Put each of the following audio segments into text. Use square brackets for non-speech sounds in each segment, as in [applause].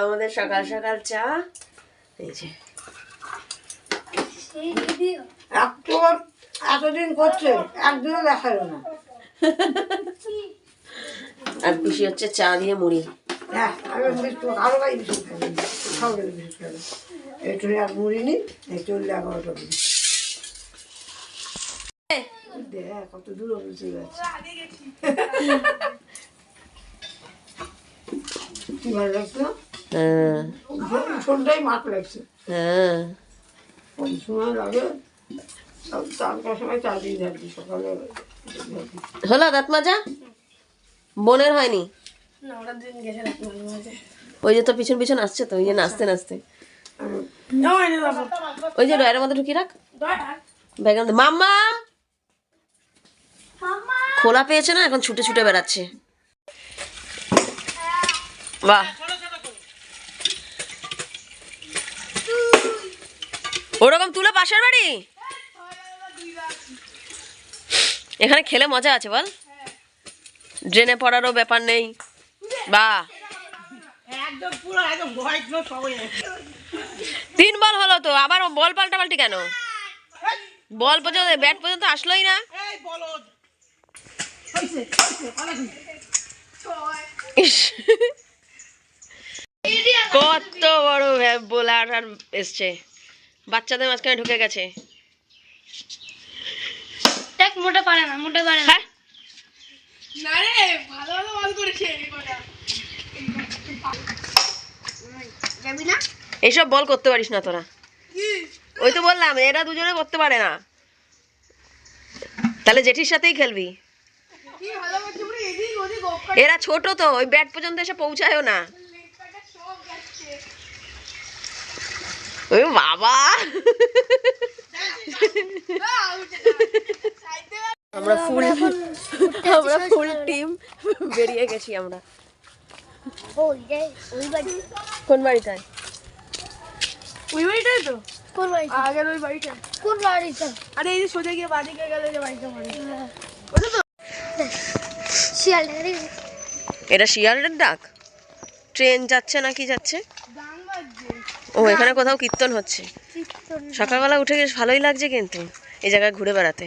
আমাদের সকাল সকাল চা। এই যে। এতদিন করছে একদিনও দেখাল না। আর পিসি হচ্ছে চা দিয়ে মুড়ি। হ্যাঁ আরও গাই বিস্কুট খাব সবাই বিস্কুট খাব। একটু আর মুড়ি নি একটু এগারোটা দেখ কত দূর অবধি গেছে। কি ভালো লাগছে? হ্যাঁ। উঠোনটাই মাঠ লাগছে। হ্যাঁ। কোন সময় লাগে সব চারটার সময় চা দিয়ে যাচ্ছি সকালে হলো দাঁত মাজা? বোনের হয়নি? ওই যে তো পিছন পিছন আসছে তো ওই যে নাচতে নাচতে। ওই যে ডয়ের মধ্যে ঢুকিয়ে রাখ। ব্যাগের মধ্যে মাম্মা খোলা পেয়েছে না, এখন ছুটে ছুটে বেড়াচ্ছে। বাহ। ওরকম তুলে পাশের বাড়ি? এখানে খেলে মজা আছে, বল। ড্রেনে পড়ারও ব্যাপার নেই। বা তিন বল হলো তো, আবার বল পাল্টা পাল্টি কেন? বল পর্যন্ত, ব্যাট পর্যন্ত আসলোই না। কত বড় বোলার আর এসছে। বাচ্চাদের মাঝখানে ঢুকে গেছে। দেখ মোটা পারে না মোটা পারে না। হ্যাঁ? এইসব বল করতে পারিস না তোরা। ওই তো বললাম এরা দুজনে করতে পারে না। তাহলে জেঠির সাথেই খেলবি। এরা ছোট তো ওই ব্যাট পর্যন্ত এসে পৌঁছায়ও না। ওই বাবা। আমরা ফুল আমরা ফুল টিম [laughs] বেরিয়ে গেছি আমরা। ওই রে ওই বাড়ি। কোন বাড়িটায়? ওই বাড়িটাই তো? কোন বাড়ি আগের ওই বাড়িটা কোন বাড়িটা আরে এই যে সোজা গিয়ে বাদিকে গেলে যে বাড়িটা বাড়ি। শিয়াল এটা শিয়ালের ডাক ট্রেন যাচ্ছে না কি যাচ্ছে ও এখানে কোথাও কীর্তন হচ্ছে সকালবেলা উঠে বেশ ভালোই লাগছে কিন্তু এই জায়গায় ঘুরে বেড়াতে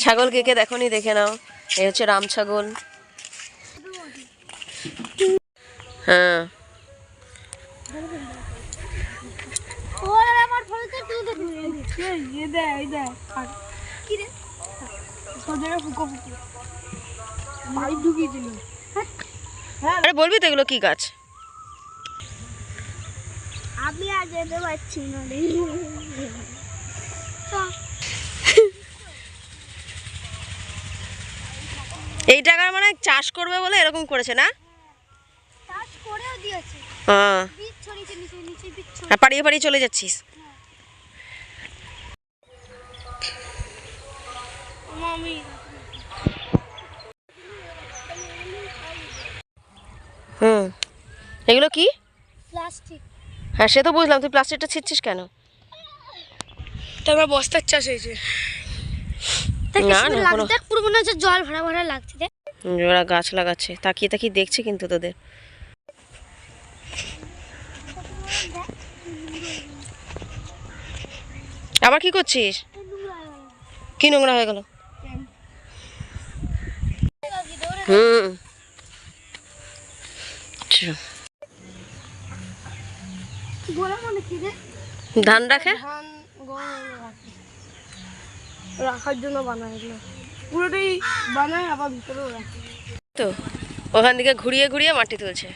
ছাগল কে কে দেখনি দেখে নাও এ হচ্ছে রাম ছাগল হ্যাঁ ওরে আমার ফলতে তুই তো এই ইয়ে দেয় এই দেয় আর কি রে সোজা ফুকো ফুকো। পাইপ ঢুকিয়েছিল। আরে বলবি তো এগুলো কি গাছ? আমি আর যেতে পারছি না এই টাকার মানে চাষ করবে বলে এরকম করেছে না? চাষ করেও দিয়েছে। হ্যাঁ। পাড়িয়ে পাড়িয়ে চলে যাচ্ছিস। হুম। এগুলো কি? প্লাস্টিক। হ্যাঁ সে তো বুঝলাম তুই প্লাস্টিকটা ছিটছিস কেন? তারপর বস্তার চাষ হয়েছে না না কোনো পুরো মনে হচ্ছে জল ভরা ভরা লাগছে দেখ। ওরা গাছ লাগাচ্ছে তাকিয়ে তাকিয়ে দেখছে কিন্তু তোদের। আবার কি করছিস? কি নোংরা হয়ে গেল? হুম। ধান রাখে? রাখার জন্য বানায় পুরোটাই বানায় আবার ভিতরেও রাখে। তো ওখান থেকে ঘুরিয়ে ঘুরিয়ে মাটি তুলছে।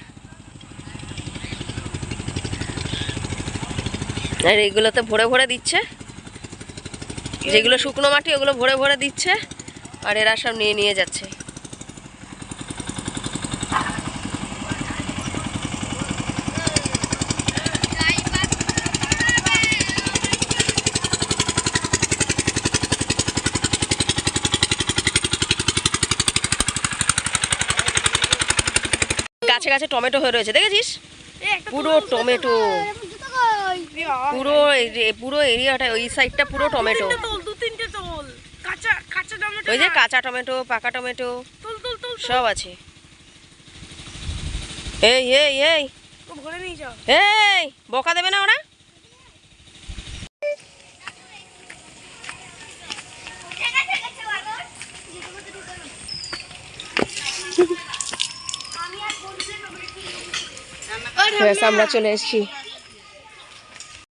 আর এইগুলোতে ভরে ভরে দিচ্ছে। যেগুলো শুকনো মাটি ওগুলো ভরে ভরে দিচ্ছে। আর এরা সব নিয়ে নিয়ে যাচ্ছে। গাছে গাছে টমেটো হয়ে রয়েছে দেখেছিস? পুরো টমেটো। পুরো পুরো এরিয়াটা ওই সাইডটা পুরো টমেটো। তোল দু তিনটে তোল। কাঁচা কাঁচা টমেটো ওই যে কাঁচা টমেটো পাকা টমেটো। সব আছে। এই এই এই। এই বকা দেবে না ওরা? ব্যাস আমরা চলে এসেছি।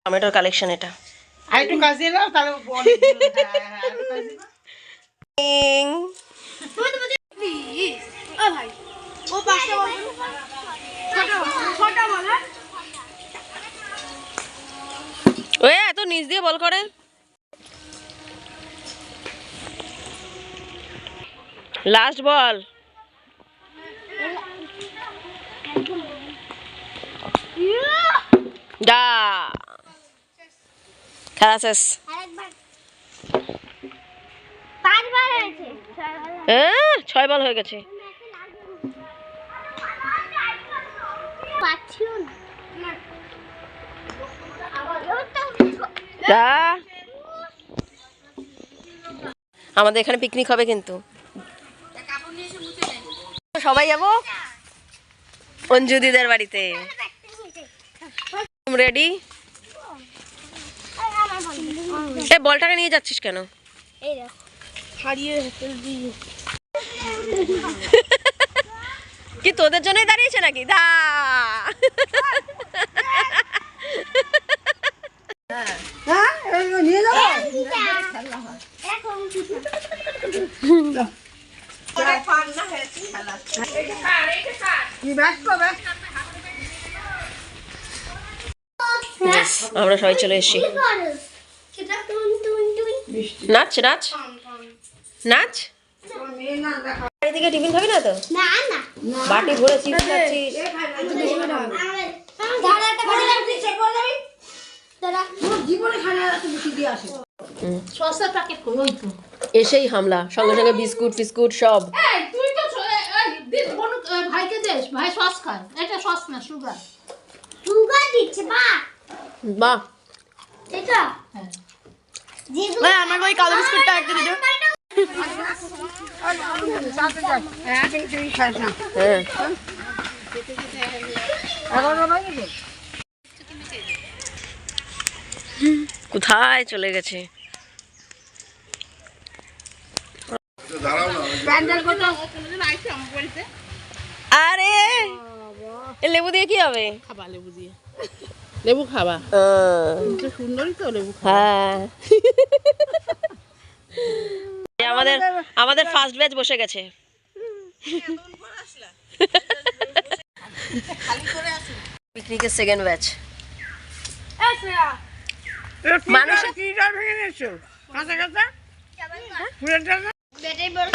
টমেটোর কালেকশন এটা। আর একটু কাজ দিয়ে দাও তাহলে ওই এত নিচ দিয়ে বল করে। Last ball. ডা খেলা হ্যাঁ ছয় বল হয়ে গেছে। আমাদের এখানে পিকনিক হবে কিন্তু। সবাই যাব? অঞ্জু দিদের বাড়িতে। রেডি এ বলটাকে নিয়ে যাচ্ছিস কেন? কি তোদের জন্যই দাঁড়িয়েছে নাকি? দা হ্যাঁ নিয়ে যাব কি ব্যস্ত ব্যস্ত। আমরা সবাই চলে এসেছি। সেটা টুন টুন টুন নাচ। নাচ? নাচ থেকে টিফিন খাবি না তো? না না বাটি ভরে চিপস খাচ্ছিস। এসেই হামলা সঙ্গে সঙ্গে বিস্কুট ফিস্কুট সব। ভাইকে দেশ ভাই সস খায়। এটা সস না সুগার সুগার দিচ্ছে মা বাহ। হ্যাঁ ওই কালো বিস্কুটটা একটা হ্যাঁ হ্যাঁ কোথায় চলে গেছে? আরে লেবু দিয়ে কি হবে? খাবা লেবু দিয়ে। লেবু খাবা সুন্দরই তো লেবু হ্যাঁ। আমাদের আমাদের ফার্স্ট ব্যাচ বসে গেছে। পিকনিকের সেকেন্ড ব্যাচ?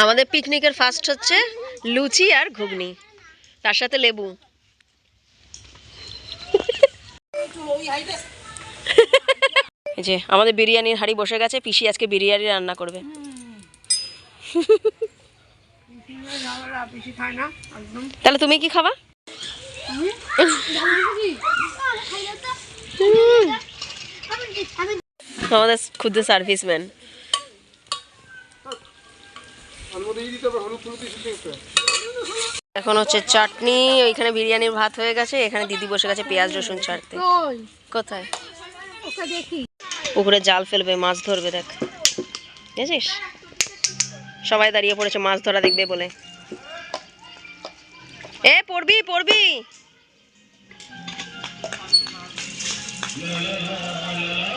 আমাদের পিকনিকের ফার্স্ট হচ্ছে লুচি আর ঘুগনি। তার সাথে লেবু এই [laughs] যে আমাদের বিরিয়ানির হাড়ি বসে গেছে পিসি আজকে বিরিয়ানি রান্না করবে। তাহলে তুমি কি খাবা? আমাদের ক্ষুদ্র সার্ভিসম্যান এখন হচ্ছে চাটনি ওইখানে বিরিয়ানির ভাত হয়ে গেছে এখানে দিদি বসে গেছে পেঁয়াজ রসুন ছাড়তে। কোথায়? পুকুরে জাল ফেলবে মাছ ধরবে দেখ। বুঝেছিস সবাই দাঁড়িয়ে পড়েছে মাছ ধরা দেখবে বলে। এ পড়বি পড়বি। ঘর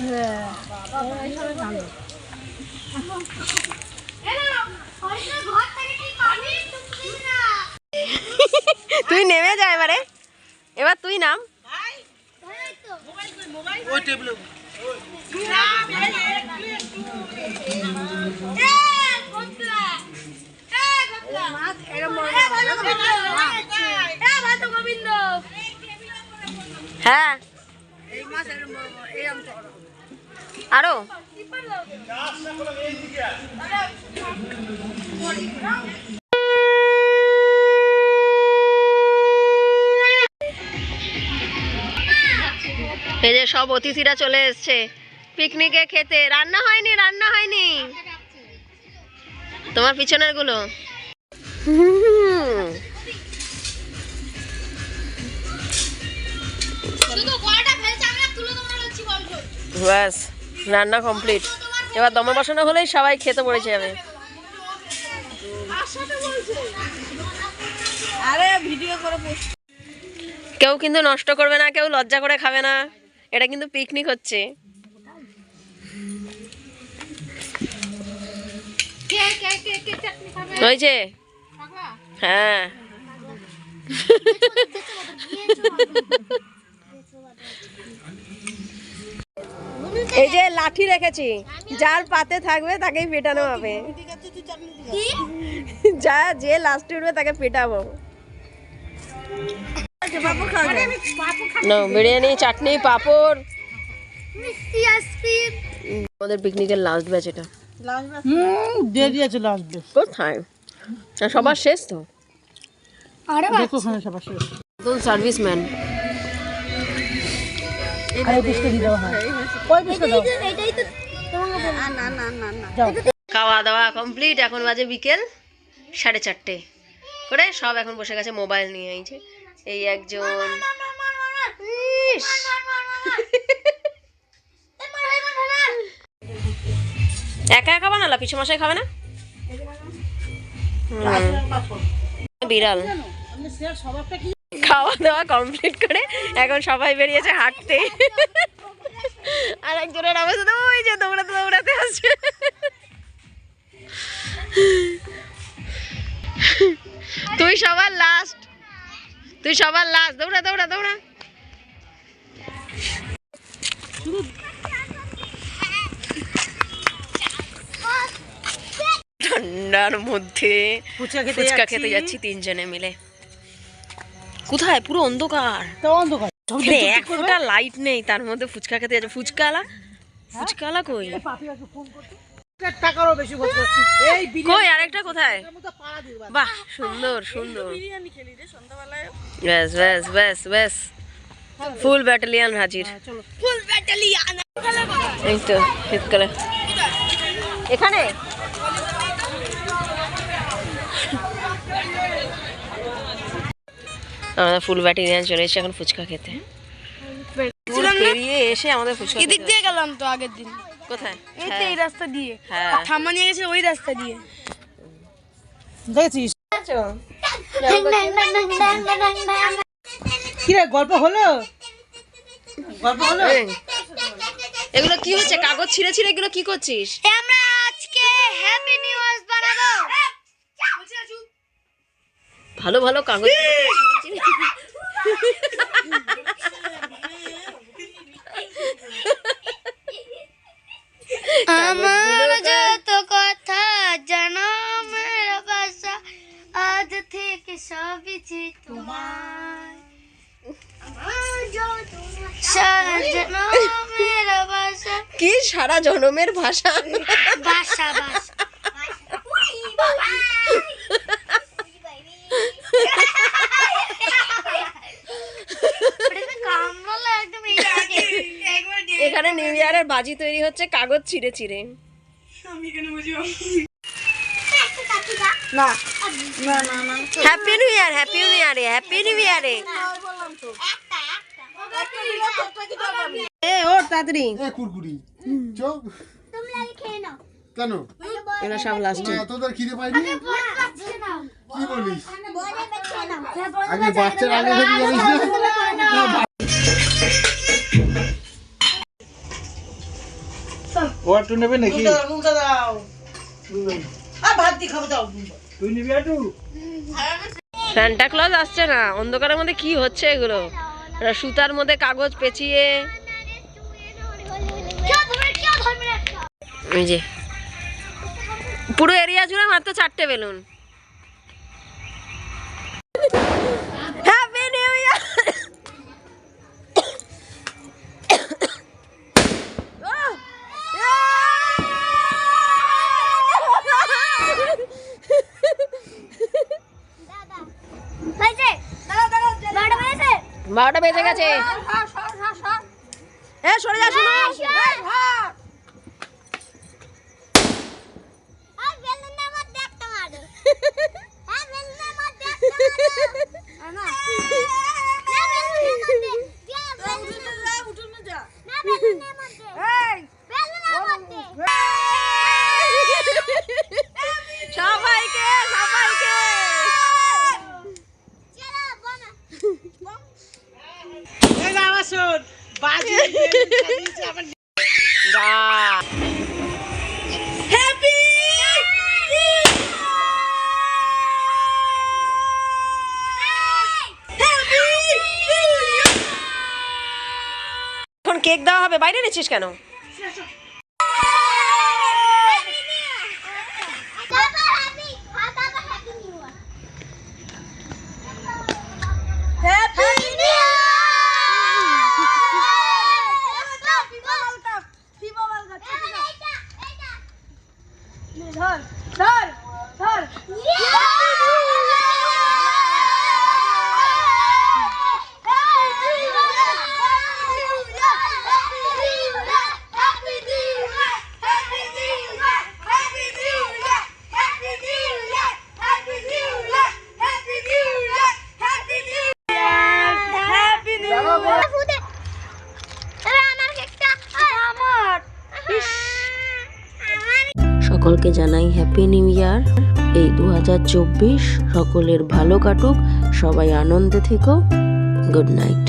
[laughs] তুই নেমে যা এবারে। এবার তুই নাম। হ্যাঁ। এই ওই টেবিলে হ্যাঁ আরও? এই যে সব অতিথিরা চলে এসছে। পিকনিকে খেতে। রান্না হয়নি রান্না হয়নি। তোমার পিছনেরগুলো। ব্যাস। রান্না কমপ্লিট এবার দমে বসানো হলেই সবাই খেতে পড়েছে যাবে। আরে ভিডিও করে পোস্ট কেউ কিন্তু নষ্ট করবে না কেউ লজ্জা করে খাবে না। এটা কিন্তু পিকনিক হচ্ছে। কে কে কে কে চাটনি খাবে? হয়েছে হ্যাঁ। [laughs] [laughs] এই যে লাঠি রেখেছি যার পাতে থাকবে তাকেই পেটানো হবে। যা যে লাস্টে উঠবে তাকে পেটাবো। না বিরিয়ানি চাটনি পাঁপড়। আমাদের পিকনিকের লাস্ট ব্যাচ এটা। হুম দেরি আছে আসবে কোথায়? সবার শেষ তো? আরে দেখো সবার শেষ। সার্ভিসম্যান আর হয়। খাওয়া দাওয়া কমপ্লিট এখন বাজে বিকেল সাড়ে চারটে। করে সব এখন বসে গেছে মোবাইল নিয়ে এই যে এই একজন একা একা বানালা? পিছু মশাই খাবে না? বিড়াল। খাওয়া দাওয়া কমপ্লিট করে এখন সবাই বেরিয়েছে হাঁটতে। আর একজনের অবস্থা তো ওই যে দৌড়াতে দৌড়াতে আসছে তুই সবার লাস্ট তুই সবার লাস্ট দৌড়া দৌড়া দৌড়া। ঠান্ডার মধ্যে ফুচকা খেতে যাচ্ছি। তিনজনে মিলে। কোথায়? পুরো অন্ধকার। তো অন্ধকার? এক ফোঁটা লাইট নেই তার মধ্যে ফুচকা খেতে যাচ্ছে। ফুচকালা? ফুচকালা কই? টাকারও বেশি এই কই আরেকটা কোথায়? বিরিয়ানিটা পাড়া দিবা। বাহ সুন্দর সুন্দর। ব্যাস ব্যাস ব্যাস ব্যাস। ফুল ব্যাটালিয়ান হাজির। ফুল ব্যাটালিয়ান এই তো শীতকালে। এখানে? আমাদের ফুল ব্যাটালিয়ান চলে এসেছে এখন ফুচকা খেতে। পেরিয়ে এসে আমাদের ফুচকা এদিক দিয়ে গেলাম তো আগের দিন। কোথায়? এই রাস্তা দিয়ে। হ্যাঁ। ঠাম্মা নিয়ে গেছে ওই রাস্তা দিয়ে। দেখেছিস? কি রে গল্প হলো? গল্প হলো? এগুলো কি হচ্ছে? কাগজ ছিঁড়ে ছিঁড়ে এগুলো কি করছিস? আমরা আজকে হ্যাপি নিউ ইয়ার বানাবো। ভালো ভালো কাগজ আমার যত কথা জানো আজ থেকে সবই যে তোমার। কি সারা জনমের ভাষা? বাসা বাসা কামড়ালে একদম এই আগে এখানে নিউ ইয়ারের বাজি তৈরি হচ্ছে কাগজ ছিঁড়ে ছিঁড়ে। না happy new year happy new ইয়ারে হ্যাপি নিউ ইয়ারে এ ও তাড়াতাড়ি। এ কুরকুরি। চোখ তুমি খেয়ে নাও কেন? এরা সব লাস্টে না তোদের খিদে পাইনি? কি বলিস? আগে বাচ্চার আগে থেকে না? ও একটু নেবে নাকি? নুনটা দাও ভাত খাব দাও। তুই নিবি একটু সান্টা ক্লজ আসছে না। অন্ধকারের মধ্যে কি হচ্ছে এগুলো? সুতার মধ্যে কাগজ পেঁচিয়ে। পুরো এরিয়া জুড়ে মাত্র চারটে বেলুন। বারোটা বেজে গেছে। হ্যাঁ সরে যা কেক দেওয়া হবে? বাইরে নিচ্ছিস কেন? সকলকে জানাই হ্যাপি নিউ ইয়ার এই দু হাজার চব্বিশ সকলের ভালো কাটুক, সবাই আনন্দে থেকো। Good night